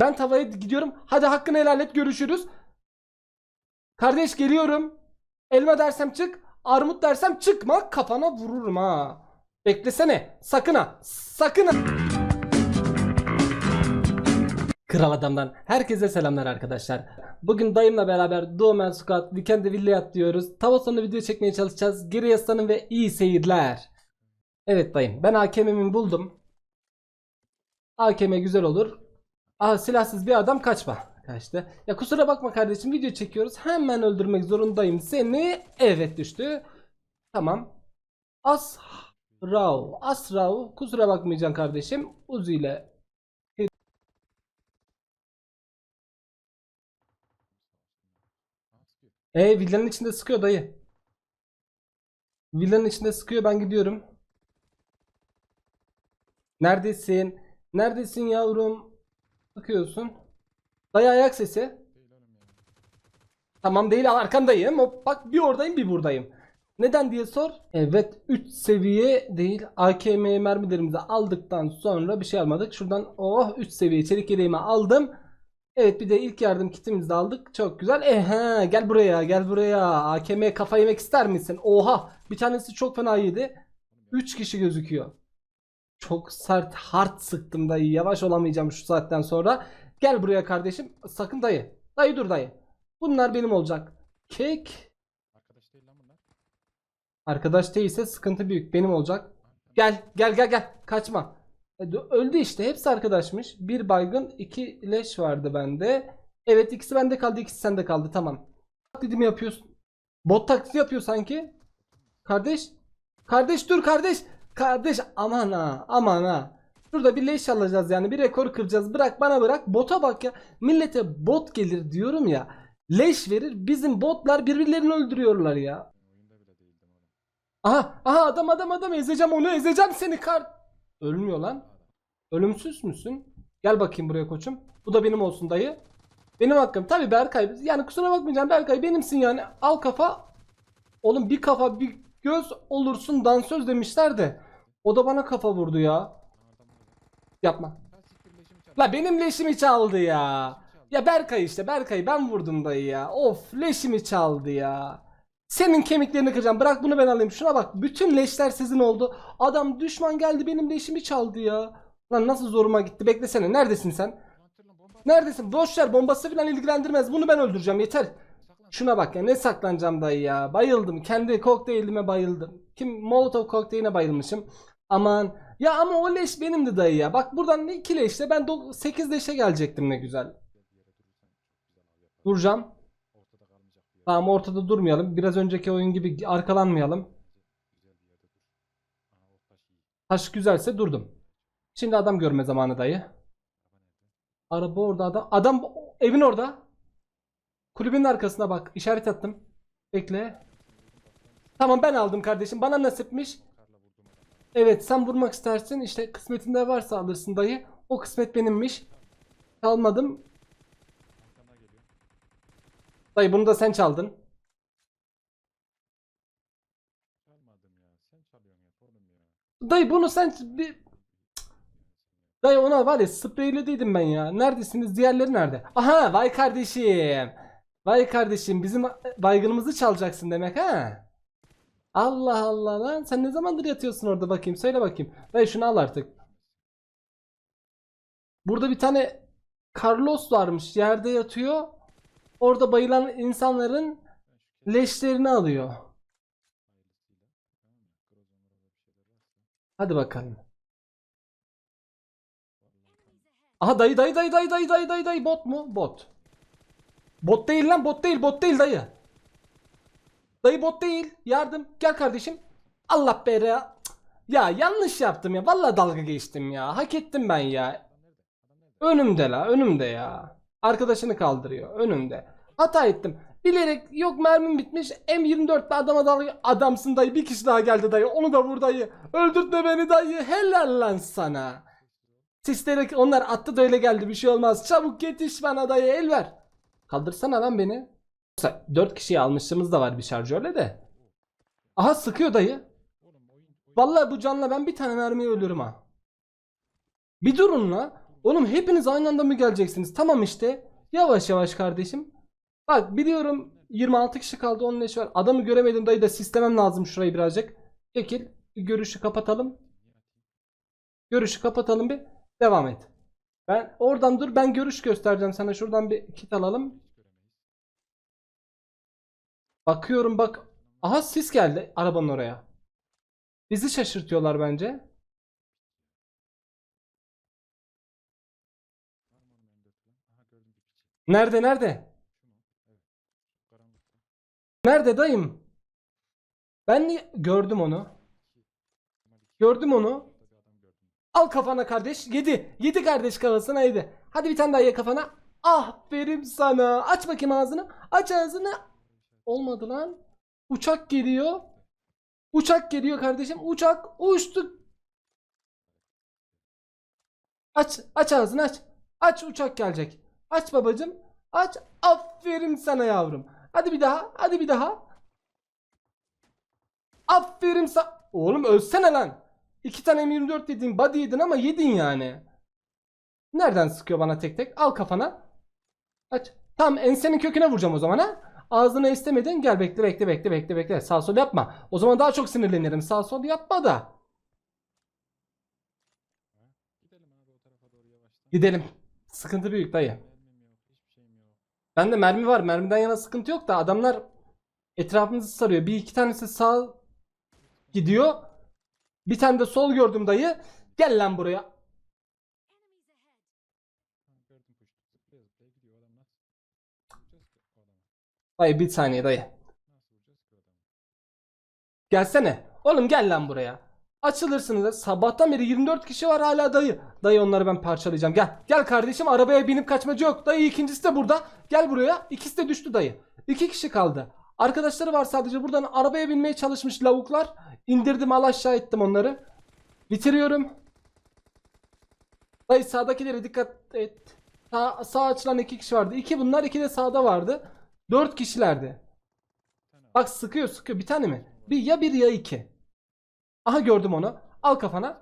Ben tavaya gidiyorum. Hadi hakkını helal et görüşürüz. Kardeş geliyorum. Elma dersem çık. Armut dersem çıkma. Kafana vururum ha. Beklesene. Sakın ha. Sakın ha. Kral adamdan herkese selamlar arkadaşlar. Bugün dayımla beraber Duomen Squad Weekend Villa'ya atlıyoruz. Tava sonu video çekmeye çalışacağız. Geri yaslanın ve iyi seyirler. Evet dayım ben AKM'imi buldum. AKM güzel olur. Aha silahsız bir adam kaçma. Kaçtı. Ya kusura bakma kardeşim video çekiyoruz. Hemen öldürmek zorundayım seni. Evet düştü. Tamam. Asrav. Asrav. Kusura bakmayacaksın kardeşim. Uzi ile E villanın içinde sıkıyor dayı. Villanın içinde sıkıyor ben gidiyorum. Neredesin? Neredesin yavrum? Bakıyorsun. Dayı ayak sesi. Tamam değil arkandayım. Hop, bak bir oradayım bir buradayım. Neden diye sor. Evet 3 seviye değil. AKM mermilerimizi aldıktan sonra bir şey almadık. Şuradan oh 3 seviye çelik yeleğimi aldım. Evet bir de ilk yardım kitimizi de aldık. Çok güzel. Ehe gel buraya gel buraya. AKM kafa yemek ister misin? Oha bir tanesi çok fena yedi. 3 kişi gözüküyor. Çok sert hard sıktım dayı. Yavaş olamayacağım şu saatten sonra. Gel buraya kardeşim. Sakın dayı. Dayı dur dayı. Bunlar benim olacak. Kek. Arkadaş değil lan bunlar. Arkadaş değilse sıkıntı büyük. Benim olacak. Gel gel gel gel. Kaçma. E, Öldü işte. Hepsi arkadaşmış. Bir baygın, iki leş vardı bende. Evet ikisi bende kaldı, ikisi sende kaldı. Tamam. Taklidi mi yapıyorsun? Bot taklidi yapıyor sanki. Kardeş. Kardeş dur kardeş. Kardeş aman ha aman ha. Şurada bir leş alacağız yani bir rekor kıracağız. Bırak bana bırak. Bota bak ya. Millete bot gelir diyorum ya. Leş verir. Bizim botlar birbirlerini öldürüyorlar ya. Aha aha adam adam adam ezeceğim onu ezeceğim seni kar. Ölmüyor lan. Ölümsüz müsün? Gel bakayım buraya koçum. Bu da benim olsun dayı. Benim hakkım. Tabi Berkay. Yani kusura bakmayacağım Berkay benimsin yani. Al kafa. Oğlum bir kafa bir göz olursun dansöz demişler de. O da bana kafa vurdu ya. Yapma. La benim leşimi çaldı ya. Ya Berkay işte Berkay ben vurdum dayı ya. Of leşimi çaldı ya. Senin kemiklerini kıracağım. Bırak bunu ben alayım. Şuna bak. Bütün leşler sizin oldu. Adam düşman geldi benim leşimi çaldı ya. Lan nasıl zoruma gitti. Beklesene. Neredesin sen? Neredesin? Boş ver. Bombası falan ilgilendirmez. Bunu ben öldüreceğim. Yeter. Şuna bak ya. Ne saklanacağım dayı ya. Bayıldım. Kendi kokteylime bayıldım. Kim? Molotov kokteyline bayılmışım. Aman. Ya ama o leş benimdi dayı ya. Bak buradan ne iki leşle ben 8 leşe gelecektim ne güzel. Duracağım. Tamam ortada durmayalım. Biraz önceki oyun gibi arkalanmayalım. Taş güzelse durdum. Şimdi adam görme zamanı dayı. Araba orada adam. Adam evin orada. Kulübün arkasına bak. İşaret attım. Bekle. Tamam ben aldım kardeşim. Bana nasipmiş. Evet sen vurmak istersin. İşte kısmetinde varsa alırsın dayı. O kısmet benimmiş. Çalmadım. Dayı bunu da sen çaldın. Çalmadım ya. Sen çalıyorsun ya. Torunum ya. Dayı bunu sen bir Dayı ona var ya spreylediydim ben ya. Neredesiniz? Diğerleri nerede? Aha vay kardeşim. Vay kardeşim bizim baygınımızı çalacaksın demek ha? Allah Allah lan sen ne zamandır yatıyorsun orada bakayım söyle bakayım. Dayı şunu al artık. Burada bir tane Carlos varmış yerde yatıyor. Orada bayılan insanların leşlerini alıyor. Hadi bakalım. Aha dayı dayı dayı dayı dayı dayı dayı dayı bot mu? Bot. Bot değil lan bot değil bot değil dayı. Dayı bot değil. Yardım. Gel kardeşim. Allah be ya. Ya yanlış yaptım ya. Vallahi dalga geçtim ya. Hak ettim ben ya. Önümde la önümde ya. Arkadaşını kaldırıyor önümde. Hata ettim. Bilerek yok mermim bitmiş. M24 bir adama dalga adamsın dayı. Bir kişi daha geldi dayı. Onu da vur dayı. Öldürtme beni dayı. Helal lan sana. Sisleri onlar attı da öyle geldi. Bir şey olmaz. Çabuk yetiş bana dayı el ver. Kaldırsana lan beni. 4 kişiyi almışlığımız da var bir şarjörle de. Aha sıkıyor dayı. Vallahi bu canla ben bir tane mermiye ölürüm ha. Bir durun la. Oğlum hepiniz aynı anda mı geleceksiniz? Tamam işte. Yavaş yavaş kardeşim. Bak biliyorum 26 kişi kaldı 10 leş var. Adamı göremedim dayı da sistemem lazım şurayı birazcık. Çekil. Görüşü kapatalım. Görüşü kapatalım bir. Devam et. Ben oradan dur ben görüş göstereceğim sana. Şuradan bir kit alalım. Bakıyorum bak. Aha sis geldi arabanın oraya. Bizi şaşırtıyorlar bence. Nerede nerede? Nerede dayım? Ben gördüm onu. Gördüm onu. Al kafana kardeş. Yedi. Yedi kardeş kafasına yedi. Hadi bir tane daha ye kafana. Aferin sana. Aç bakayım ağzını. Aç ağzını. Olmadı lan. Uçak geliyor. Uçak geliyor kardeşim. Uçak uçtu. Aç. Aç ağzını aç. Aç uçak gelecek. Aç babacım. Aç. Aferin sana yavrum. Hadi bir daha. Hadi bir daha. Aferin sa... Oğlum ölsene lan. İki tane M24 dediğin body yedin ama yedin yani. Nereden sıkıyor bana tek tek? Al kafana. Aç. Tamam ensenin köküne vuracağım o zaman ha. Ağzına istemedin. Gel bekle bekle bekle bekle bekle. Sağ sol yapma. O zaman daha çok sinirlenirim. Sağ sol yapma da. Gidelim o tarafa doğru yavaştan. Gidelim. Sıkıntı büyük dayı. Bende mermi var. Mermiden yana sıkıntı yok da adamlar etrafımızı sarıyor. Bir iki tanesi sağ gidiyor. Bir tane de sol gördüm dayı. Gel lan buraya. Ha, gördüm kuştu. Zıplaya zıplaya gidiyor adam nasıl? Vuracağız ki o adamı. Dayı bir saniye dayı. Gelsene. Oğlum gel lan buraya. Açılırsınız. Sabahtan beri 24 kişi var hala dayı. Dayı onları ben parçalayacağım. Gel. Gel kardeşim arabaya binip kaçmacı yok. Dayı ikincisi de burada. Gel buraya. İkisi de düştü dayı. İki kişi kaldı. Arkadaşları var sadece. Buradan arabaya binmeye çalışmış lavuklar. İndirdim al aşağı ettim onları. Bitiriyorum. Dayı sağdakilere dikkat et. Sağ, sağ açılan iki kişi vardı. İki bunlar iki de sağda vardı. Dört kişilerdi. Bir tane Bak sıkıyor sıkıyor. Bir tane mi? Bir ya bir ya iki. Aha gördüm onu. Al kafana.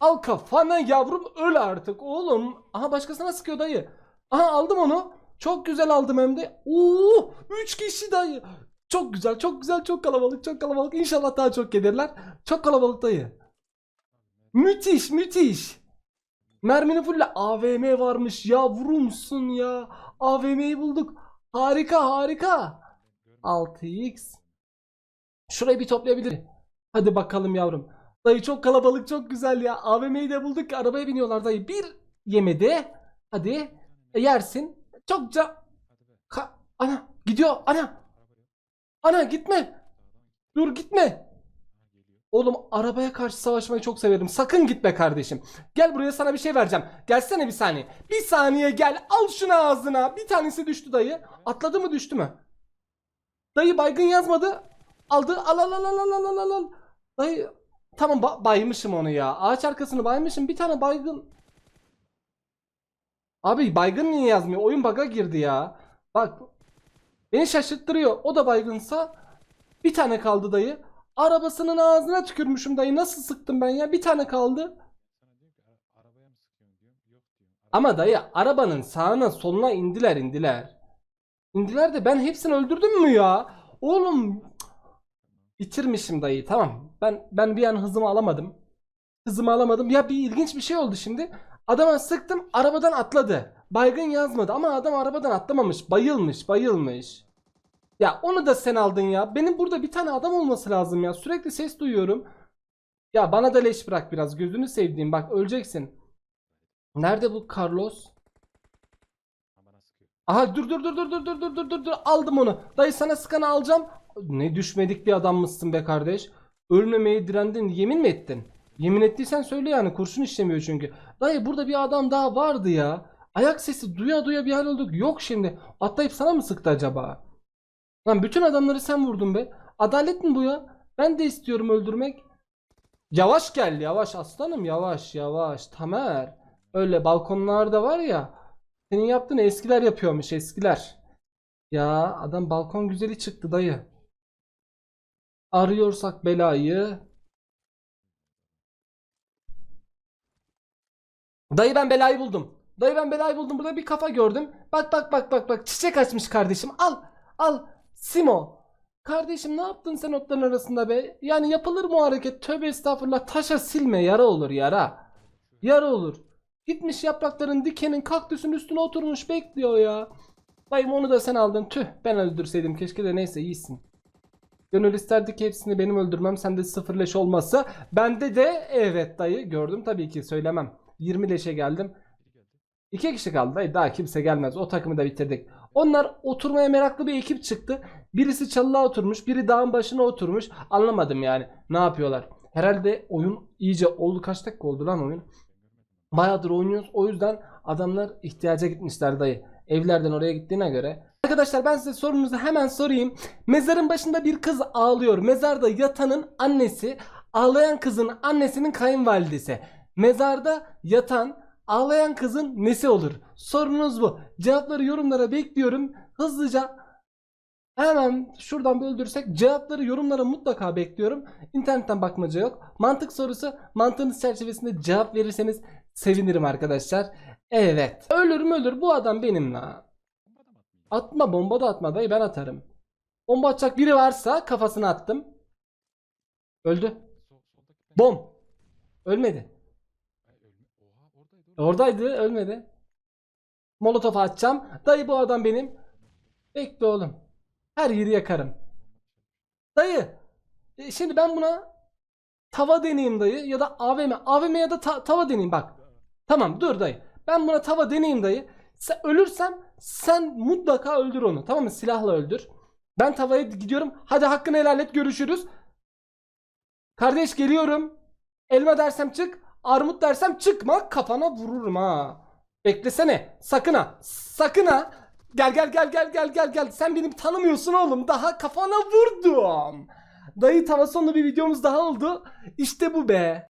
Al kafana yavrum öl artık oğlum. Aha başkasına sıkıyor dayı. Aha aldım onu. Çok güzel aldım hem de. Oo, 3 kişi dayı. Çok güzel, çok güzel, çok kalabalık, çok kalabalık. İnşallah daha çok gelirler. Çok kalabalık dayı. Müthiş, müthiş. Mermini fulle AVM varmış. Yavrumsun ya. AVM'yi bulduk. Harika, harika. 6x. Şurayı bir toplayabilir. Hadi bakalım yavrum. Dayı çok kalabalık çok güzel ya. AVM'yi de bulduk arabaya biniyorlar dayı. Bir yemedi. Hadi. E, yersin. Çokça. Ka- ana gidiyor. Ana. Ana gitme. Dur gitme. Oğlum arabaya karşı savaşmayı çok severim. Sakın gitme kardeşim. Gel buraya sana bir şey vereceğim. Gelsene bir saniye. Bir saniye gel. Al şunu ağzına. Bir tanesi düştü dayı. Atladı mı düştü mü? Dayı baygın yazmadı. Aldı. Al al al al al al al al. Dayı tamam ba- baymışım onu ya. Ağaç arkasını baymışım. Bir tane baygın. Abi baygın niye yazmıyor? Oyun bug'a girdi ya. Bak beni şaşırttırıyor. O da baygınsa bir tane kaldı dayı. Arabasının ağzına tükürmüşüm dayı. Nasıl sıktım ben ya? Bir tane kaldı. Sana diyorum ki "Ara- arabaya mı sıkıyorsun diyorum. Yok diyorum. Ama dayı arabanın sağına soluna indiler indiler. İndiler de ben hepsini öldürdüm mü ya? Oğlum bitirmişim dayı tamam. Ben ben bir an hızımı alamadım. Hızımı alamadım. Ya bir ilginç bir şey oldu şimdi. Adama sıktım arabadan atladı. Baygın yazmadı ama adam arabadan atlamamış. Bayılmış bayılmış. Ya onu da sen aldın ya. Benim burada bir tane adam olması lazım ya. Sürekli ses duyuyorum. Ya bana da leş bırak biraz. Gözünü sevdiğim bak öleceksin. Nerede bu Carlos? Aha dur dur dur dur dur dur dur dur dur dur aldım onu. Dayı sana sıkanı alacağım. Ne düşmedik bir adam mısın be kardeş? Ölmemeye direndin. Yemin mi ettin? Yemin ettiysen söyle yani kurşun işlemiyor çünkü. Dayı burada bir adam daha vardı ya. Ayak sesi duya duya bir hal olduk. Yok şimdi. Atlayıp sana mı sıktı acaba? Lan bütün adamları sen vurdun be. Adalet mi bu ya? Ben de istiyorum öldürmek. Yavaş gel yavaş aslanım yavaş yavaş. Tamer. Öyle balkonlarda var ya. Senin yaptığın eskiler yapıyormuş eskiler. Ya adam balkon güzeli çıktı dayı. Arıyorsak belayı Dayı ben belayı buldum. Dayı ben belayı buldum. Burada bir kafa gördüm. Bak bak bak bak bak. Çiçek açmış kardeşim. Al. Al. Simo. Kardeşim ne yaptın sen otların arasında be? Yani yapılır mı o hareket? Tövbe estağfurullah. Taşa silme. Yara olur yara. Yara olur. Gitmiş yaprakların dikenin kaktüsün üstüne oturmuş bekliyor ya. Dayım onu da sen aldın. Tüh ben öldürseydim keşke de neyse iyisin. Gönül isterdi ki hepsini benim öldürmem sende sıfır leş olmasa. Bende de evet dayı gördüm tabii ki söylemem. 20 leşe geldim. İki kişi kaldı dayı daha kimse gelmez. O takımı da bitirdik. Onlar oturmaya meraklı bir ekip çıktı. Birisi çalığa oturmuş, biri dağın başına oturmuş. Anlamadım yani ne yapıyorlar. Herhalde oyun iyice oldu. Kaç dakika oldu lan oyun? Bayağıdır oynuyoruz. O yüzden adamlar ihtiyaca gitmişler dayı. Evlerden oraya gittiğine göre. Arkadaşlar ben size sorunuzu hemen sorayım. Mezarın başında bir kız ağlıyor. Mezarda yatanın annesi, ağlayan kızın annesinin kayınvalidesi. Mezarda yatan, ağlayan kızın nesi olur? Sorunuz bu. Cevapları yorumlara bekliyorum. Hızlıca hemen şuradan böldürsek cevapları yorumlara mutlaka bekliyorum. İnternetten bakmaca yok. Mantık sorusu mantığınız çerçevesinde cevap verirseniz sevinirim arkadaşlar. Evet. Ölür mü ölür bu adam benim la. Atma bomba da atma dayı ben atarım. Bomba atacak biri varsa kafasına attım. Öldü. Bom. Ölmedi. Oradaydı ölmedi. Molotof atacağım. Dayı bu adam benim. Bekle oğlum. Her yeri yakarım. Dayı. e, Şimdi ben buna tava deneyeyim dayı ya da AVM. AVM ya da ta- tava deneyeyim bak. Tamam dur dayı. Ben buna tava deneyeyim dayı. Sen ölürsem sen mutlaka öldür onu. Tamam mı? Silahla öldür. Ben tavaya gidiyorum. Hadi hakkını helal et görüşürüz. Kardeş geliyorum. Elma dersem çık. Armut dersem çıkma. Kafana vururum ha. Beklesene. Sakın ha. Sakın ha. Gel gel gel gel gel gel gel. Sen beni tanımıyorsun oğlum. Daha kafana vurdum. Dayı tava bir videomuz daha oldu. İşte bu be.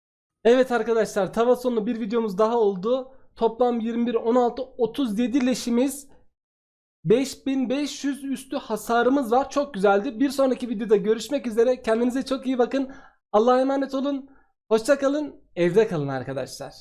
Evet arkadaşlar tava bir videomuz daha oldu. Toplam 21, 16, 37 leşimiz. 5500 üstü hasarımız var. Çok güzeldi. Bir sonraki videoda görüşmek üzere. Kendinize çok iyi bakın. Allah'a emanet olun. Hoşça kalın. Evde kalın arkadaşlar.